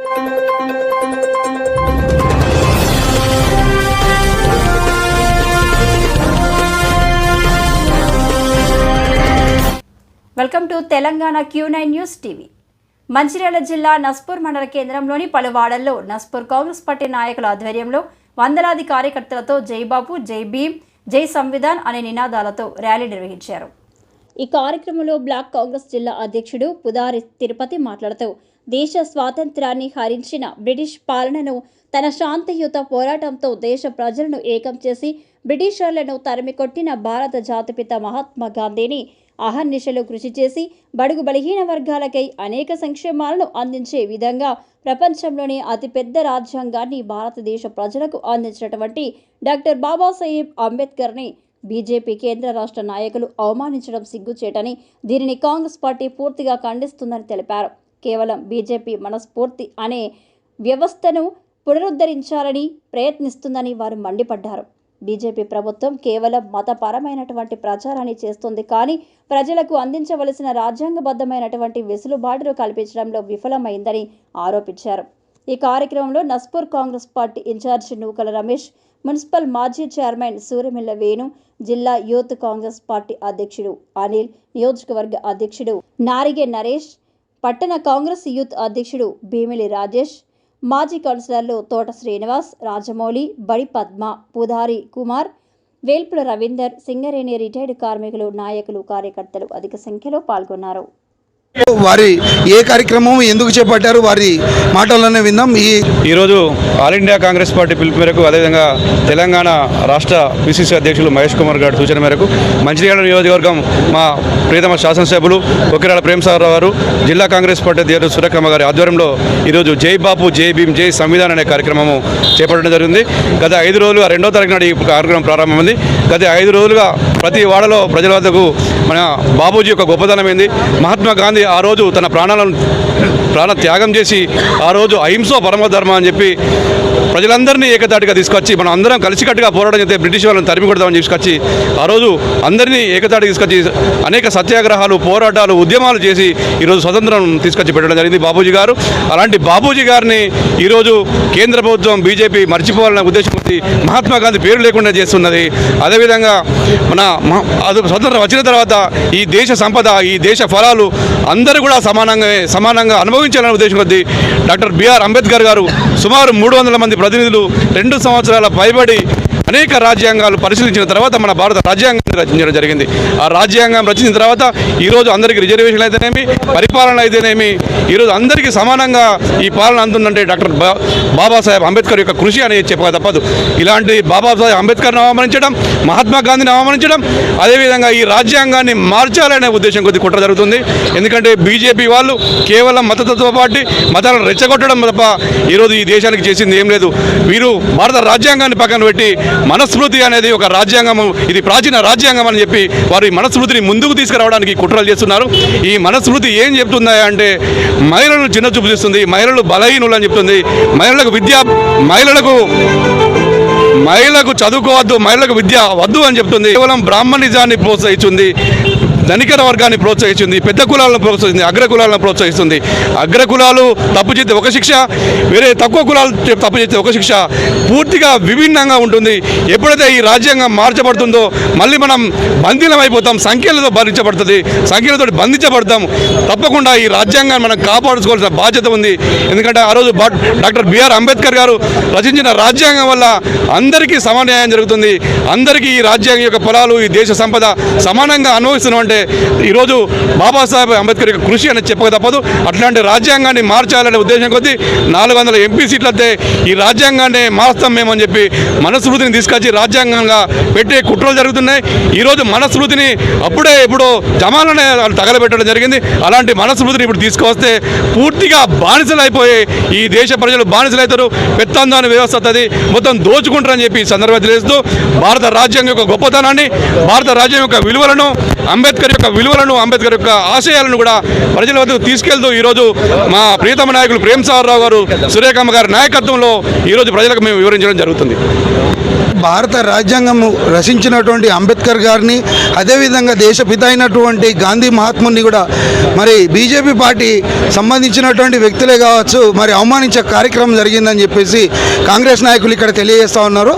Welcome to Telangana Q nine news TV. Mancherial జిల్లా నస్పూర్ మండల కేంద్రంలోని పలు వాడల్లో నస్పూర్ కాంగ్రెస్ పార్టీ నాయకుల ఆధ్వర్యంలో వందలాది కార్యకర్తలతో జైబాబు జై భీమ్ జై సంవిధాన్ అనే నినాదాలతో ర్యాలీ నిర్వహించారు. ఈ కార్యక్రమంలో బ్లాక్ కాంగ్రెస్ జిల్లా అధ్యక్షుడు పుదారి తిరుపతి మాట్లాడుతూ దేశ స్వాతంత్రాన్ని హరించిన బ్రిటిష్ పాలనను తన శాంతియుత పోరాటంతో దేశ ప్రజలను ఏకం చేసి బ్రిటిషర్లను తరిమి కొట్టిన భారత జాతిపిత మహాత్మా గాంధీని అహర్నిశలు కృషి చేసి బడుగు బలహీన వర్గాలకై అనేక సంక్షేమాలను అందించే విధంగా ప్రపంచంలోనే అతిపెద్ద రాజ్యాంగాన్ని భారతదేశ ప్రజలకు అందించినటువంటి డాక్టర్ బాబాసాహెబ్ అంబేద్కర్ని బీజేపీ కేంద్ర రాష్ట్ర నాయకులు అవమానించడం సిగ్గుచేటని దీనిని కాంగ్రెస్ పార్టీ పూర్తిగా ఖండిస్తుందని తెలిపారు. కేవలం బీజేపీ మనస్ఫూర్తి అనే వ్యవస్థను పునరుద్ధరించాలని ప్రయత్నిస్తుందని వారు మండిపడ్డారు. బీజేపీ ప్రభుత్వం కేవలం మతపరమైనటువంటి ప్రచారాన్ని చేస్తుంది కానీ ప్రజలకు అందించవలసిన రాజ్యాంగబద్ధమైనటువంటి వెసులుబాటును కల్పించడంలో విఫలమైందని ఆరోపించారు. ఈ కార్యక్రమంలో Naspur Congress party in-charge Nookala Ramesh municipal మాజీ చైర్మన్ సూర్యమిల్ల వేణు జిల్లా యూత్ కాంగ్రెస్ పార్టీ అధ్యక్షుడు అనిల్ నియోజకవర్గ అధ్యక్షుడు నారిగే నరేష్ పట్టణ కాంగ్రెస్ యూత్ అధ్యక్షుడు భీమిలి రాజేష్ మాజీ కౌన్సిలర్లు తోట శ్రీనివాస్ రాజమౌళి బడి పద్మ పుధారి కుమార్ వేల్పుల రవీందర్ సింగరేణి రిటైర్డ్ కార్మికులు నాయకులు కార్యకర్తలు అధిక సంఖ్యలో పాల్గొన్నారు. వారి ఏ కార్యక్రమం ఎందుకు చేపట్టారు? వారి మాటల్లోనే విందాం. ఈ ఈరోజు ఆల్ ఇండియా కాంగ్రెస్ పార్టీ పిలుపు మేరకు అదేవిధంగా తెలంగాణ రాష్ట్ర పిసిసి అధ్యక్షులు మహేష్ కుమార్ గారి సూచన మేరకు మంచిర్యాల నియోజకవర్గం మా ప్రియతమ శాసనసభ్యులు కొక్కిరాల ప్రేమసాగర్ గారు జిల్లా కాంగ్రెస్ పార్టీ అధ్యక్షుడు సురేఖమ్మ గారి ఆధ్వర్యంలో ఈరోజు జై బాపు జై భీమ్ జై సంవిధాన్ అనే కార్యక్రమము చేపట్టడం జరిగింది. గత ఐదు రోజులుగా రెండో తారీఖు నాడు ఈ కార్యక్రమం ప్రారంభమైంది. గత ఐదు రోజులుగా ప్రతి వాడలో ప్రజల వద్దకు మన బాబూజీ యొక్క గొప్పతనం ఏంది? మహాత్మా గాంధీ ఆ రోజు తన ప్రాణాలను ప్రాణ త్యాగం చేసి ఆ రోజు అహింస పరమధర్మ అని చెప్పి ప్రజలందరినీ ఏకతాటిగా తీసుకొచ్చి మనం అందరం కలిసికట్టుగా పోరాటం చేస్తే బ్రిటిష్ వాళ్ళని తరిమి కొడదామని తీసుకొచ్చి ఆ రోజు అందరినీ ఏకతాటికి తీసుకొచ్చి అనేక సత్యాగ్రహాలు పోరాటాలు ఉద్యమాలు చేసి ఈరోజు స్వతంత్రం తీసుకొచ్చి పెట్టడం జరిగింది బాబూజీ గారు. అలాంటి బాబూజీ గారిని ఈరోజు కేంద్ర ప్రభుత్వం బీజేపీ మర్చిపోవాలనే ఉద్దేశం మహాత్మా గాంధీ పేరు లేకుండా చేస్తున్నది. అదేవిధంగా మన అది స్వతంత్రం వచ్చిన తర్వాత ఈ దేశ సంపద ఈ దేశ ఫలాలు అందరూ కూడా సమానంగా సమానంగా అనుభవించాలనే ఉద్దేశం కొద్దీ డాక్టర్ బిఆర్ అంబేద్కర్ గారు సుమారు మూడు వందల మంది ప్రతినిధులు రెండు సంవత్సరాల పైబడి అనేక రాజ్యాంగాలు పరిశీలించిన తర్వాత మన భారత రాజ్యాంగాన్ని రచించడం జరిగింది. ఆ రాజ్యాంగం రచించిన తర్వాత ఈరోజు అందరికీ రిజర్వేషన్లు అయితేనేమి పరిపాలన అయితేనేమి ఈరోజు అందరికీ సమానంగా ఈ పాలన అందుందంటే డాక్టర్ బా బాబాసాహెబ్ అంబేద్కర్ యొక్క కృషి అనేది చెప్పక తప్పదు. ఇలాంటి బాబాసాహెబ్ అంబేద్కర్ని అవమానించడం మహాత్మా గాంధీని అవమానించడం అదేవిధంగా ఈ రాజ్యాంగాన్ని మార్చాలనే ఉద్దేశం కొద్ది కుట్ర జరుగుతుంది. ఎందుకంటే బీజేపీ వాళ్ళు కేవలం మతతత్వ పార్టీ మతాలను రెచ్చగొట్టడం తప్ప ఈరోజు ఈ దేశానికి చేసింది ఏం లేదు. వీరు భారత రాజ్యాంగాన్ని పక్కన పెట్టి మనస్మృతి అనేది ఒక రాజ్యాంగం ఇది ప్రాచీన రాజ్యాంగం అని చెప్పి వారు ఈ మనస్మృతిని ముందుకు తీసుకురావడానికి కుట్రలు చేస్తున్నారు. ఈ మనస్మృతి ఏం చెప్తుందా అంటే మహిళలను చిన్న చూపు చేస్తుంది మహిళలు బలహీనులు అని చెప్తుంది. మహిళలకు విద్య మహిళలకు మహిళలకు చదువుకోవద్దు మహిళలకు విద్య వద్దు అని చెప్తుంది. కేవలం బ్రాహ్మణిజాన్ని ప్రోత్సహిస్తుంది. ధనికర వర్గాన్ని ప్రోత్సహిస్తుంది పెద్ద కులాలను ప్రోత్సహిస్తుంది అగ్ర కులాలను ప్రోత్సహిస్తుంది. అగ్ర కులాలు తప్పు చేస్తే ఒక శిక్ష వేరే తక్కువ కులాలు తప్పు చేస్తే ఒక శిక్ష. పూర్తిగా విభిన్నంగా ఉంటుంది. ఎప్పుడైతే ఈ రాజ్యాంగం మార్చబడుతుందో మళ్ళీ మనం బంధీలం అయిపోతాం సంఖ్యలతో భరించబడుతుంది సంఖ్యలతో బంధించబడతాం. తప్పకుండా ఈ రాజ్యాంగాన్ని మనం కాపాడుకోవాల్సిన బాధ్యత ఉంది. ఎందుకంటే ఆ రోజు డాక్టర్ బిఆర్ అంబేద్కర్ గారు రచించిన రాజ్యాంగం వల్ల అందరికీ సమన్యాయం జరుగుతుంది. అందరికీ ఈ రాజ్యాంగం యొక్క పొలాలు ఈ దేశ సంపద సమానంగా అనుభవిస్తున్నాం అంటే ఈరోజు బాబాసాహెబ్ అంబేద్కర్ యొక్క కృషి అనేది చెప్పక తప్పదు. అట్లాంటి రాజ్యాంగాన్ని మార్చాలనే ఉద్దేశం కొద్దీ నాలుగు వందల ఎంపీ సీట్లతే ఈ రాజ్యాంగాన్ని మారుస్తాం మేము అని చెప్పి మనస్మృతిని తీసుకొచ్చి రాజ్యాంగంగా పెట్టే కుట్రలు జరుగుతున్నాయి. ఈరోజు మనస్మృతిని అప్పుడే ఇప్పుడు జమాలనే తగలబెట్టడం జరిగింది. అలాంటి మనస్మృతిని ఇప్పుడు తీసుకొస్తే పూర్తిగా బానిసలు అయిపోయి ఈ దేశ ప్రజలు బానిసలు అవుతారు పెత్తందాని వ్యవస్థ అది మొత్తం దోచుకుంటారని చెప్పి ఈ సందర్భంగా తెలుస్తూ భారత రాజ్యాంగం యొక్క గొప్పతనాన్ని భారత రాజ్యం యొక్క విలువలను అంబేద్కర్ యొక్క విలువలను అంబేద్కర్ యొక్క ఆశయాలను కూడా ప్రజల వద్దకు తీసుకెళ్తూ ఈరోజు మా ప్రియతమ నాయకులు ప్రేమ్ సాగర్ రావు గారు సురేఖమ్మ గారి నాయకత్వంలో ఈరోజు ప్రజలకు మేము వివరించడం జరుగుతుంది. భారత రాజ్యాంగం రచించినటువంటి అంబేద్కర్ గారిని అదేవిధంగా దేశపిత అయినటువంటి గాంధీ మహాత్ముని కూడా మరి బీజేపీ పార్టీ సంబంధించినటువంటి వ్యక్తులే కావచ్చు మరి అవమానించే కార్యక్రమం జరిగిందని చెప్పేసి కాంగ్రెస్ నాయకులు ఇక్కడ తెలియజేస్తా ఉన్నారు.